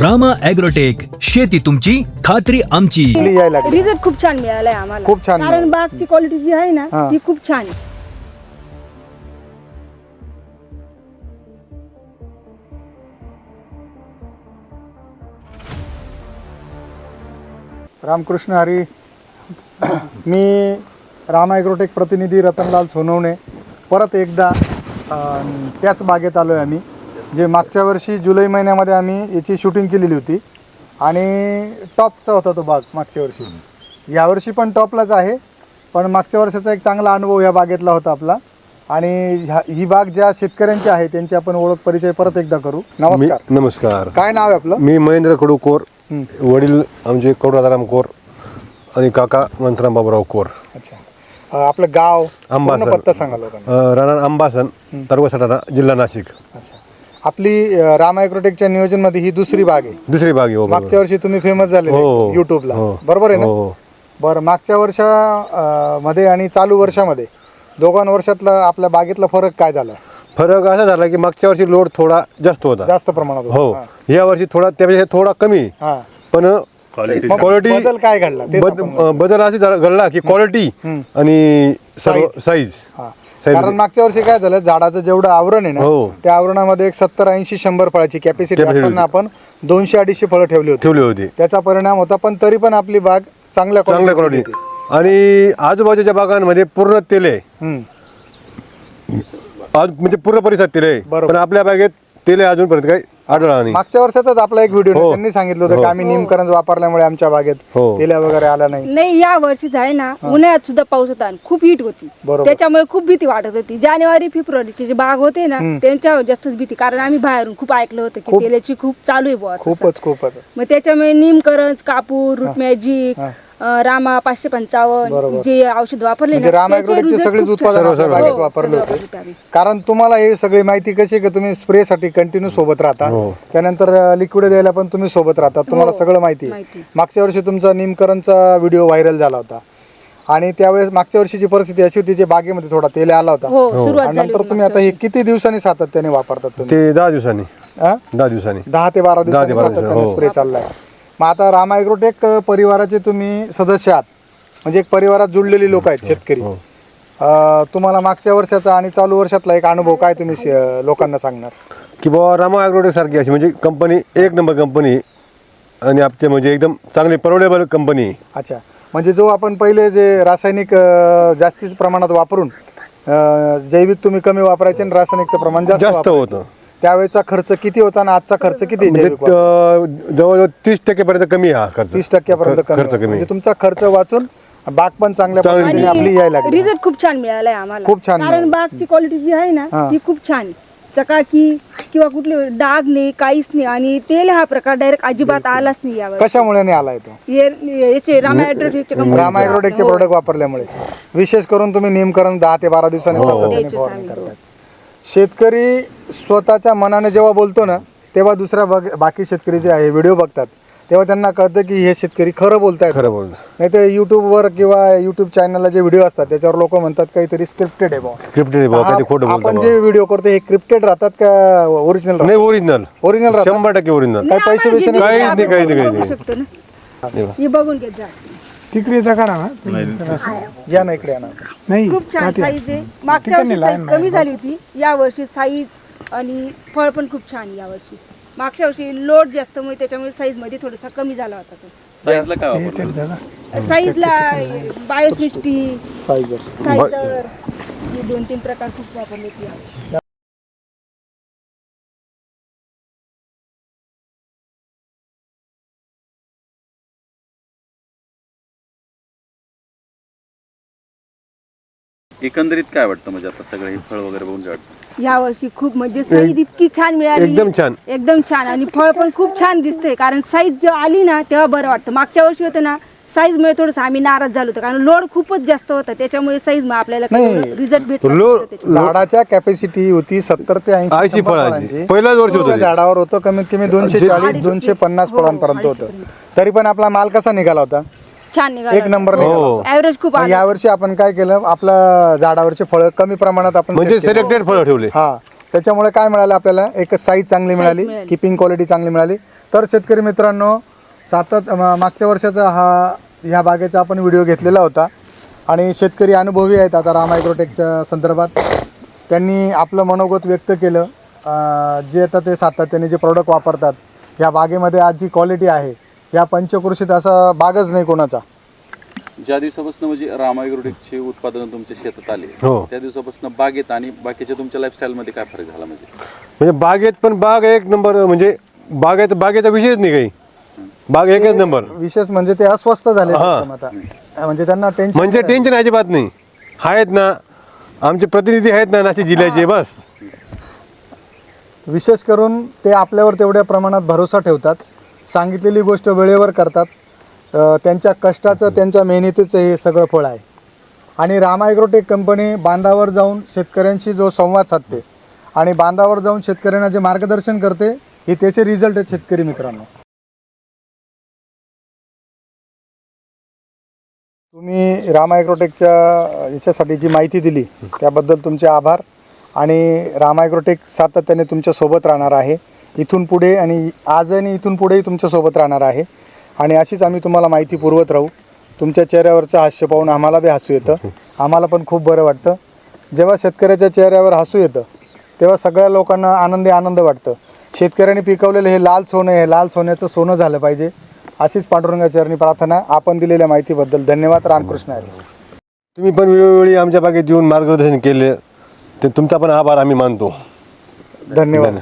Rama agrotech शेती तुमची खात्री आमची. आपली यायला लागली. रिझल्ट खूप छान मिळालाय आम्हाला. खूप छान कारण मिळाला. बागची क्वालिटी जी आहे ना हा. ती खूप छान आहे. रामकृष्ण हरी मी राम ॲग्रोटेक प्रतिनिधी रतनलाल सोनवणे. परत एकदा अं, त्याच बागेत आलो आहे आम्ही. जे मागच्या वर्षी जुलै महिन्यामध्ये आम्ही याची शूटिंग केलेली होती. आणि टॉपचा होता तो बाग मागच्या वर्षी. यावर्षी पण टॉपलाच आहे. पण मागच्या वर्षाचा एक चांगला अनुभव या बागेतला होता आपला. आणि ह्या- ही बाग ज्या शेतकऱ्यांची आहे त्यांची आपण ओळख परिचय परत एकदा करू. नमस्कार. मी नमस्कार. काय नाव आहे आपलं? मी महेंद्र कडू कोर. वडील आमचे कडू राजाराम कोर आणि काका मंथराम बाबूराव कोर. अच्छा. अं, आपलं गाव पूर्ण अंबासन. पत्ता सांगा लोकांना. अं, राणा अंबासन तालुका सटाणा जिल्हा नाशिक. अच्छा. आपली अं, राम ॲग्रोटेकच्या नियोजनमध्ये ही दुसरी बाग आहे दुसरी बाग आहे हो, बरोबर. मागच्या वर्षी तुम्ही फेमस झाले हो, हो. युट्यूबला हो. बरोबर आहे ना हो, हो. बरं मागच्या वर्षा अं, मध्ये आणि चालू वर्षामध्ये दोघां वर्षातला आपल्या बागेतला फरक काय झाला फरक असा झाला की मागच्या वर्षी लोड थोडा जास्त होता जास्त प्रमाणात होता. हो हा. या वर्षी थोडा त्यापेक्षा थोडा कमी हा पण मग क्वालिटी बदल काय घडला तेच आपण बदल असे झाला- घडला की क्वालिटी हं. आणि सर्व. साईज हा. कारण मागच्या वर्षी काय झालं झाडाचं जेवढं आवरण आहे ना हो. त्या आवरणामध्ये एक सत्तर ऐंशी शंभर फळाची कॅपॅसिटी असताना आपण दोनशे अडीचशे फळं ठेवली होती. ठेवले होते. त्याचा परिणाम होता पण तरी पण आपली बाग चांगल्या चांगल्या क्वालिटी. आणि आजूबाजूच्या बागांमध्ये पूर्ण तेल. आहे म्हणजे पूर्ण परिसरात तेल. आहे बरोबर. पण आपल्या बागेत तेल आहे अजूनपर्यंत काही आढळला नाही मागच्या वर्षाचाच आपला एक व्हिडिओ हो. त्यांनी सांगितलं होतं की हो. आम्ही निमकरण वापरल्यामुळे आमच्या बागेत हो. तेल्या वगैरे आला नाही नाही या वर्षीच आहे ना उन्हाळ्यात सुद्धा पाऊस होता आणि खूप हीट होती बरोबर. त्याच्यामुळे खूप भीती वाटत होती जानेवारी फेब्रुवारीचे जे बाग होते ना त्यांच्यावर जास्तच भीती कारण आम्ही बाहेरून खूप ऐकलं होतं की खूप- तेलाची खूप चालू आहे बुवा असं. खूपच खूपच मग त्याच्यामुळे निमकरंज कापूर रूट मॅजिक हा. रामा पाचशे पंचावन्न बरोबर. जे औषध वापरले म्हणजे ना, राम त्याचे ॲग्रोटेकचे result सगळेच खूप उत्पादन. आपल्या बागेत हो, वापरले सर्व होते आम्ही. कारण तुम्हाला हे सगळी माहिती कशी आहे की तुम्ही स्प्रे साठी कंटिन्यू सोबत राहता हो. त्यानंतर लिक्विड द्यायला पण तुम्ही सोबत राहता तुम्हाला हो, सगळं माहिती आहे माहिती. मागच्या वर्षी तुमचा निमकरणचा व्हिडिओ व्हायरल झाला होता आणि त्यावेळेस मागच्या वर्षीची परिस्थिती अशी होती जे बागेमध्ये थोडा तेल आला होता हो सुरुवात आणि झाली नंतर होती तुम्ही आता हे किती दिवसांनी सातत्याने वापरतात तुम्ही ते दहा दिवसांनी हा? दहा दिवसांनी दहा ते बारा दहा ते दिवसांनी बारा दिवसांनी, सातत्याने हो. स्प्रे चाललाय मग आता राम ॲग्रोटेक परिवाराचे तुम्ही सदस्य आहात म्हणजे एक परिवारात जुळलेली लोक आहेत शेतकरी हो. अं, तुम्हाला मागच्या वर्षाचा आणि चालू वर्षातला एक अनुभव काय तुम्ही शे- लोकांना सांगणार की बाबा रामा ॲग्रोटेक सारखी अशी म्हणजे कंपनी एक नंबर कंपनी आणि आपते म्हणजे एकदम चांगली परवडेबल कंपनी अच्छा म्हणजे जो आपण पहिले जे रासायनिक अं, जास्तीच प्रमाणात वापरून अं, जैविक तुम्ही कमी वापरायचे आणि रासायनिकचं प्रमाण जास्त जास्त वापरायचे. होतं. त्यावेळेचा खर्च किती होता आणि आजचा खर्च किती आहे म्हणजे जैविक वापरात? अं, जवळजवळ तीस टक्केपर्यंत कमी आहे हा खर्च तीस टक्क्यापर्यंत खर्च कमी खर्च होता. कमी म्हणजे तुमचा खर्च वाचून बाग पण चांगल्या चांगली पद्धतीने. आपली यायला लागली रिझल्ट खूप छान मिळालाय आम्हाला खूप छान कारण मिळालं. बागची क्वालिटी जी आहे ना हा. ती खूप छान आहे चकाकी किंवा कुठले डाग नाही काहीच नाही आणि तेल हा प्रकार डायरेक्ट अजिबात आलाच नाही यावर कशामुळे नाही आला येतो याचे रामा ॲड्रोटेकचे राम ॲग्रोटेकचे प्रोडक्ट वापरल्यामुळे विशेष करून तुम्ही नेमकरण दहा ते बारा दिवसांनी हो. सातत्याने फवारणी आम्ही. शेतकरी स्वतःच्या मनाने जेव्हा बोलतो ना तेव्हा दुसऱ्या बग- बाकी शेतकरी जे आहे व्हिडिओ बघतात. तेव्हा त्यांना कळतं की हे शेतकरी खरं बोलतायत. खरं बोल नाही तर युट्यूबवर किंवा युट्यूब चॅनलला जे व्हिडिओ असतात त्याच्यावर लोक म्हणतात काहीतरी स्क्रिप्टेड आहे बुवा. स्क्रिप्टेड बाबा हा- खोटं आपण बोलतो जे व्हिडिओ करतो हे क्रिप्टेड राहतात का ओरिजिनल नाही ओरिजिनल ओरिजिनल राहतात. शंभर टक्के ओरिजिनल काय पैसे बिसे नाही? काहीच नाही, काहीच नाही, काहीच नाही. शकतो ना. हे बघून घेत जा. तिकडे करा ना. या ना इकडे या ना. नाही खूप छान साईज आहे. मागच्या वर्षी साईज कमी झाली होती. या वर्षी साईज आणि फळ पण खूप छान या वर्षी. मागच्या वर्षी लोड जास्त मुळे त्याच्यामुळे साईजमध्ये थोडासा कमी झाला होता तो. साईजला काय वापरलं? दादा. साईजला बायोसिस्टी साईज हे दोन तीन प्रकार खूप वापरले होते एकंदरीत काय वाटतं म्हणजे आता सगळं हे फळ वगैरे बघून काय वाटतं या वर्षी खूप म्हणजे साईज इतकी छान मिळाली एकदम छान. एकदम छान आणि फळ पण खूप छान दिसतंय कारण साईज जेव्हा आली ना तेव्हा बरं वाटतं मागच्या वर्षी होतं ना साईज मुळे थोडंसं आम्ही नाराज झालो होतो कारण लोड खूपच जास्त होता त्याच्यामुळे साईज मग आपल्याला नाही. रिझल्ट भेटला लो- नव्हता त्याच्यात. झाडाच्या कॅपॅसिटी होती सत्तर ते ऐंशी फळांची. पहिल्याच वर्षी होतं ते. झाडावर होतं कमीत कमी दोनशे चाळीस दोनशे पन्नास हो, फळांपर्यंत होतं अडीचशेपर्यंत. तरी पण आपला माल कसा निघाला होता छान निघाला एक नंबर हो. निघाला. ऍव्हरेज खूप मग आलं. यावर्षी आपण काय केलं? आपल्या झाडावरचे फळं कमी प्रमाणात आपण म्हणजे set केले. सिलेक्टेड फळं ठेवले. हा. त्याच्यामुळे काय मिळालं आपल्याला? एक साईज चांगली मिळाली. मिळाली. किपिंग क्वालिटी चांगली मिळाली. तर शेतकरी मित्रांनो सातत म- मागच्या वर्षाचा हा ह्या बागेचा आपण व्हिडिओ घेतलेला होता. आणि शेतकरी अनुभवी आहेत आता राम ॲग्रोटेकच्या संदर्भात. त्यांनी आपलं मनोगत व्यक्त केलं. अं, जे आता ते सातत्याने जे प्रोडक्ट वापरतात ह्या बागेमध्ये आज जी क्वालिटी आहे या पंचकृषीत असा बागच नाही कोणाचा. ज्या दिवसापासून म्हणजे रामायग्रोटिकचे उत्पादन तुमच्या शेतात आले हो. त्या दिवसापासून बागेत आणि बाकीच्या तुमच्या लाईफस्टाईल मध्ये काय फरक झाला म्हणजे? म्हणजे बागेत पण बाग एक नंबर म्हणजे बागेत बागेचा विषयच नाही काही. बाग एकच नंबर. विशेष म्हणजे ते अस्वस्थ झाले हा. एकदम आता. म्हणजे त्यांना टेन्शन म्हणजे टेन्शन अजिबात नाही. आहेत ना आमचे प्रतिनिधी आहेत ना नाशिक जिल्ह्याचे बस. विशेष करून ते आपल्यावर तेवढ्या प्रमाणात भरोसा ठेवतात. सांगितलेली गोष्ट वेळेवर करतात. त्यांच्या कष्टाचं त्यांच्या मेहनतीचं हे सगळं फळ आहे. आणि रामा ॲग्रोटेक कंपनी बांधावर जाऊन शेतकऱ्यांशी जो संवाद साधते आणि बांधावर जाऊन शेतकऱ्यांना जे मार्गदर्शन करते हे त्याचे रिझल्ट आहेत शेतकरी मित्रांनो. तुम्ही रामा ॲग्रोटेकच्या याच्यासाठी जी माहिती दिली त्याबद्दल तुमचे आभार. आणि रामा ॲग्रोटेक सातत्याने तुमच्यासोबत राहणार आहे. इथून पुढे आणि आज आणि इथून पुढेही तुमच्यासोबत राहणार आहे. आणि अशीच आम्ही तुम्हाला माहिती पुरवत राहू. तुमच्या चेहऱ्यावरचं हास्य पाहून आम्हाला बी हसू येतं. आम्हाला पण खूप बरं वाटतं. जेव्हा शेतकऱ्याच्या चेहऱ्यावर हसू येतं तेव्हा सगळ्या लोकांना आनंदी आनंद वाटतं. शेतकऱ्यांनी पिकवलेलं हे लाल सोनं हे लाल सोन्याचं सोनं झालं पाहिजे. अशीच पांडुरंगाचरणी प्रार्थना आपण दिलेल्या माहितीबद्दल धन्यवाद. रामकृष्ण हरी. तुम्ही पण वेळोवेळी आमच्या बागेत येऊन मार्गदर्शन केले. ते तुमचा पण आभार आम्ही मानतो. धन्यवाद.